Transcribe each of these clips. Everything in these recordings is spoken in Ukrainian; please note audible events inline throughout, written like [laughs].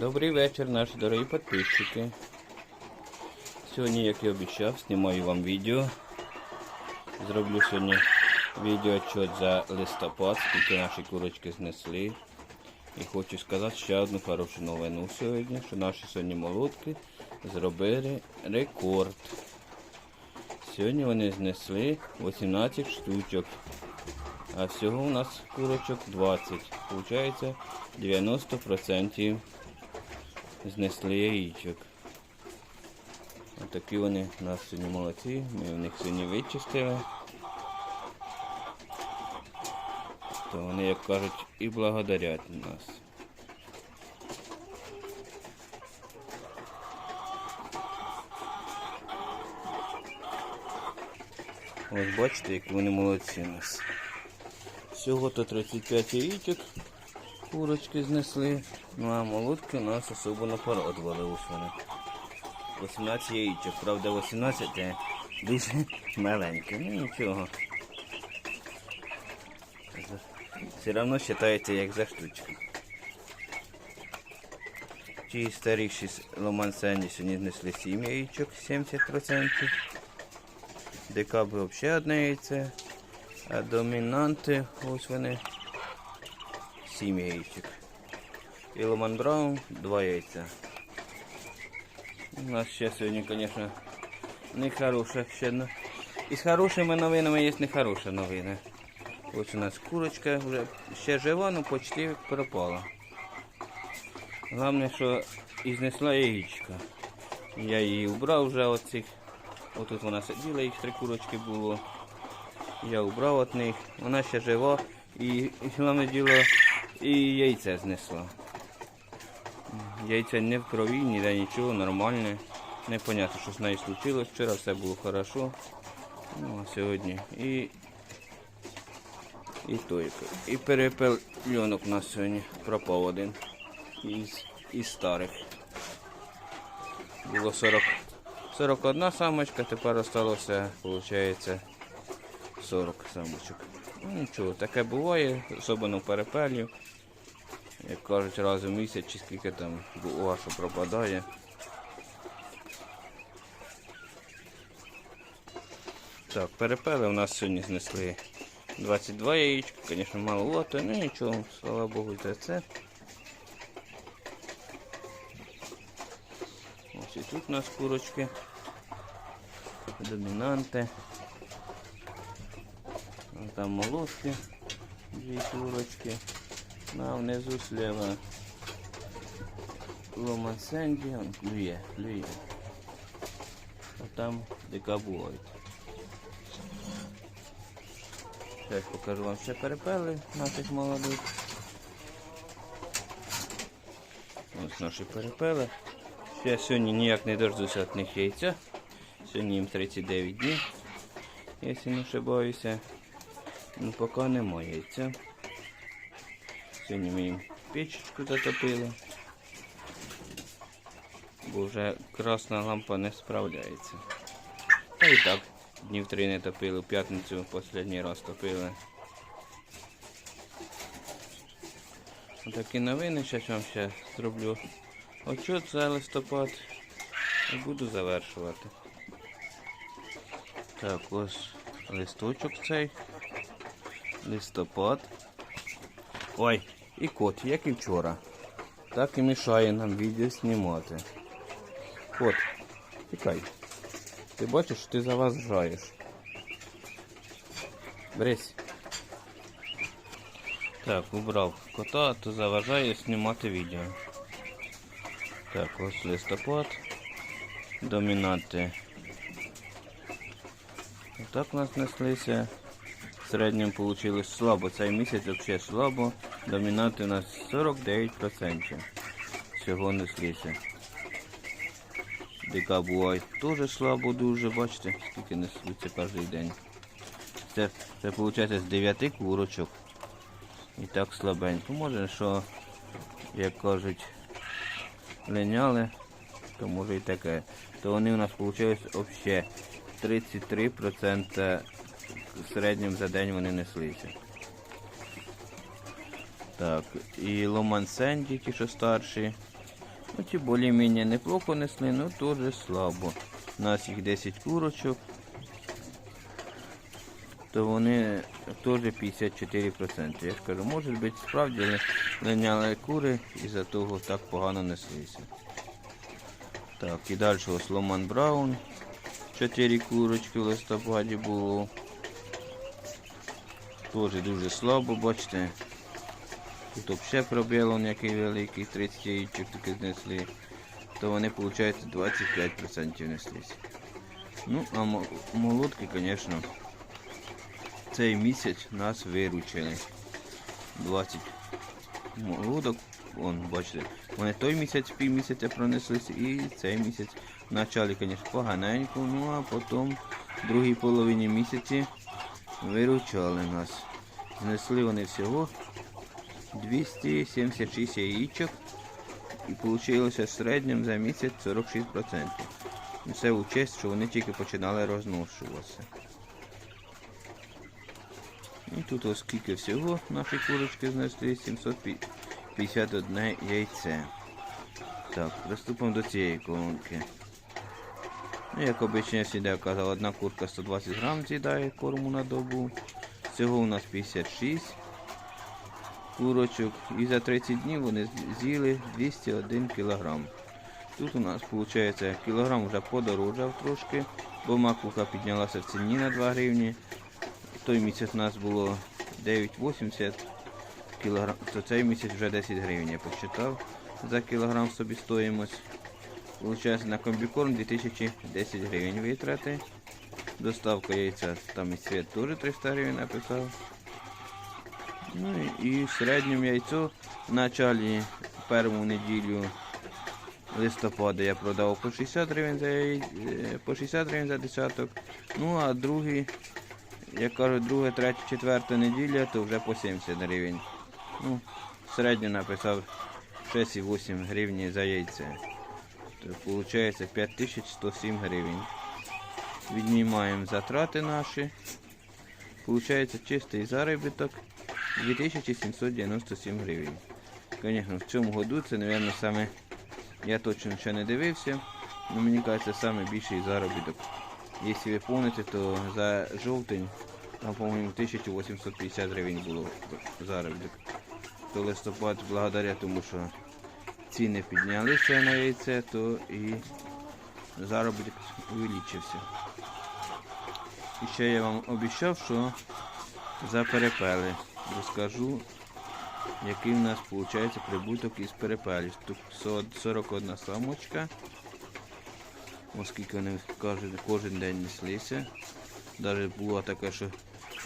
Добрий вечір, наші дорогі підписчики. Сьогодні, як і обіцяв, знімаю вам відео. Зроблю сьогодні відеоотчет за листопад, скільки наші курочки знесли. І хочу сказати ще одну хорошу новину сьогодні, що наші сьогодні молотки зробили рекорд. Сьогодні вони знесли 18 штучок. А всього у нас курочок 20. Получається 90% знесли яєчок. Отакі вони у нас сьогодні молодці. Ми в них сьогодні вичистили. То вони, як кажуть, і благодарять нас. Ось бачите, які вони молодці у нас. Всього то 35 яєчок курочки знесли. Ну а молотки у нас особо порадували ось вони. 18 яєчок, правда 18 це дуже маленьке. Ну нічого. Все одно вважається як за штучку. Ті старіші ломансені сьогодні знесли 7 яєчок, 70%. Декаби взагалі одне яйце. А домінанти, ось вони. 7 яєчок. І Ломан Браун 2 яйця. У нас ще сьогодні, звісно, не хороше ще. одне. І з хорошими новинами є нехороші новини. Ось у нас курочка вже ще жива, але почти пропала. Головне, що і знесла яєчка. Я її убрав вже оцих. Отут вона сиділа, їх три курочки було. Я убрав від них. Вона ще жива і головне діло і яйце знесла. Яйця не в крові, ніде нічого, нормальне. Непонятно, що з нею случилось. Вчора все було хорошо. Ну, а сьогодні і. І той. І перепельонок у нас сьогодні пропав один. Із, із старих. Було 40, 41 самочка, тепер осталося, виходить, 40 самочок. Ну нічого, таке буває, особливо в перепелів. Як кажуть, раз у місяць чи скільки там що пропадає. Так, перепели у нас сьогодні знесли 22 яєчка, звісно, маловато, ну нічого, слава Богу, за це. Ось і тут у нас курочки. Домінанти. Там молотки, дві курочки. На внизу слева Ломан Сенді, он клює, клює. А там декабують. Зараз покажу вам ще перепели наших молодих. Ось наші перепели. Ще сьогодні ніяк не дождуся від них яйця. Сьогодні їм 39 днів, якщо не ошибаюся. Ну поки немає яйця. Сьогодні ми їм печечку затопили. Бо вже красна лампа не справляється. Та і так, днів три не топили, в п'ятницю останній раз топили. Такі новини, зараз вам ще зроблю отчет за листопад і буду завершувати. Так, ось листочок цей. Листопад. Ой, і кот, як і вчора. Так і мішає нам відео знімати. Кот, тікай. Ти бачиш, ти за вас граєш. Брись. Так, убрав кота, то заважає знімати відео. Так, ось листопад. Домінанти. Отак у нас неслися. В середньому вийшло слабо. Цей місяць взагалі слабо. Домінанти у нас 49%. Всього неслися. Дика буває теж слабо дуже, бачите, скільки несуться кожен день. Це, це виходить з 9 курочок. І так слабенько. Може, що, як кажуть, линяли, то може і таке. То вони у нас виходить взагалі 33% в середньому за день вони неслися. Так, і Ломан Сенді, ті, що старші, Оці більш-менш неплохо несли, але теж слабо. У нас їх 10 курочок, то вони теж 54%. Я ж кажу, може бути справді ли- линяли кури і за того так погано неслися. Так, і далі ось Ломан Браун. 4 курочки в листопаді було. Теж дуже слабо, бачите. Тут взагалі пробіл який великий, 30 яєчок таки знесли. То вони, виходить, 25% неслись. Ну, а мо- молодки, звісно, цей місяць нас виручили. 20 молодок, вон, бачите, вони той місяць пів місяця пронеслись і цей місяць в началі, звісно, поганенько, ну а потім в другій половині місяці виручали нас. Знесли вони всього 276 яєчок і вийшло в середньому за місяць 46%. І Це у честь, що вони тільки починали розношуватися. І тут ось скільки всього наші курочки знесли 751 яйце. Так, приступимо до цієї колонки. Ну, як обично, я завжди казав, одна курка 120 грам з'їдає корму на добу. Всього у нас 56 курочок. І за 30 днів вони з'їли 201 кілограм. Тут у нас виходить кілограм вже подорожав трошки, бо макуха піднялася в ціні на 2 гривні. Той місяць у нас було 9,80 кілограм, то цей місяць вже 10 гривень я посчитав за кілограм собі стоїмось. Получається на комбікорм 2010 гривень витрати. Доставка яйця, там і світ теж 300 гривень написав. Ну і- в середньому яйцо в началі першу неділю листопада я продав по 60 гривень за, яй- е, по 60 гривень за десяток. Ну а другий, як кажуть, друга, третя, четверта неділя, то вже по 70 гривень. Ну, середньо написав 6,8 гривні за яйце. То виходить 5107 гривень. Віднімаємо затрати наші. Получається чистий заробіток 2797 гривень. Звісно, в цьому году це, мабуть, саме, я точно ще не дивився, але мені кажеться, саме більший заробіток. Якщо ви пам'ятаєте, то за жовтень, там, по-моєму, 1850 гривень було заробіток. То листопад, благодаря тому, що ціни піднялися на яйце, то і заробіток увеличився. І ще я вам обіцяв, що за перепели розкажу, який в нас виходить прибуток із перепелів. Тут 41 самочка. Оскільки вони кожен, кожен день неслися. Навіть було таке, що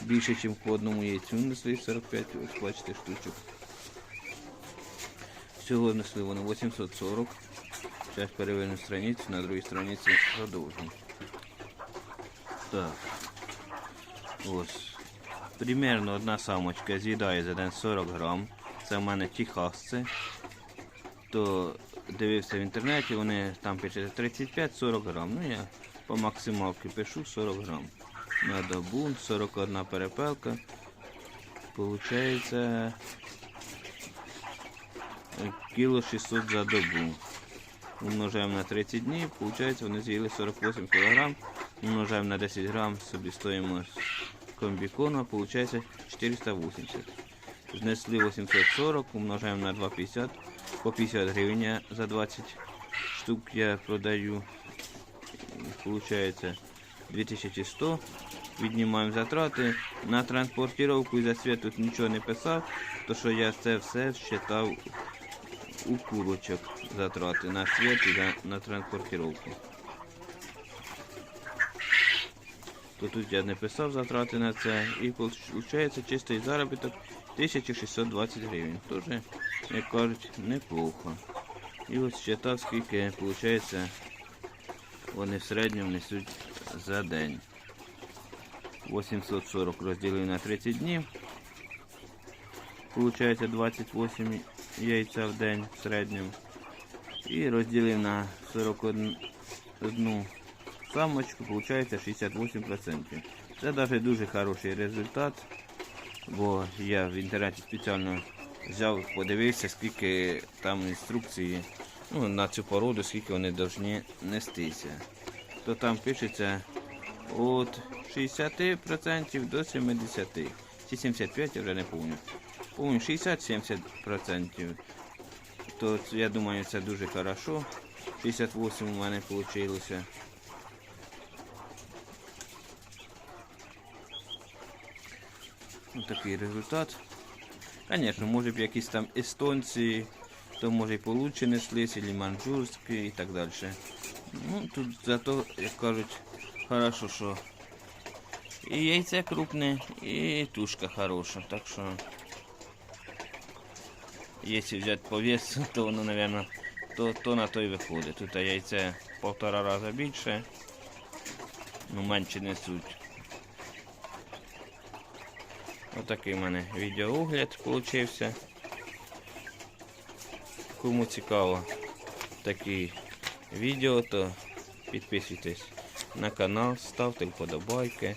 більше, ніж по одному яйцю несли 45, ось бачите, штучок. Всього несли вони 840. Зараз переверну страницю, на другій страниці продовжимо. Так. Ось. Примерно одна самочка з'їдає за день 40 грам. Це в мене тіхасці. То дивився в інтернеті, вони там пишуть 35-40 грам. Ну я по максималки пишу 40 грам. На добу 41 перепелка. Получається кіло 600 за добу. Умножаємо на 30 днів, виходить, вони з'їли 48 кг. Умножаємо на 10 грам, собі стоїмо комбікона, виходить 480. Знесли 840, умножаємо на 2,50, по 50 гривень за 20 штук я продаю. Получається 2100. Віднімаємо затрати. На транспортировку і за світ тут нічого не писав, то що я це все вважав у курочок затрати на світ і на, на транспортировку. То тут я не писав затрати на це і виходить чистий заробіток 1620 гривень. Тоже, як кажуть, неплохо. І ось считав, скільки виходить, вони в середньому несуть за день. 840 розділив на 30 днів. Получається 28 яйця в день в середньому. І розділив на 41 самочку, получається 68%. Це навіть дуже хороший результат, бо я в інтернеті спеціально взяв, подивився, скільки там інструкції ну, на цю породу, скільки вони повинні нестися. То там пишеться від 60% до 70%. Чи 75, я вже не пам'ятаю. Помню, 60-70%. То я думаю, це дуже хорошо. 68 у мене вийшло. Ось такий результат. Звісно, може б якісь там естонці, то може і получше неслись, або манджурські і так далі. Ну, тут зато, як кажуть, хорошо, що і яйце крупне, і тушка хороша. Так що, якщо взяти по весу, [laughs] то воно, мабуть, то, то на то й виходить. Тут яйце полтора рази більше, ну менше несуть. Отакий в мене відеоогляд получився. Кому цікаво такі відео, то підписуйтесь на канал, ставте вподобайки.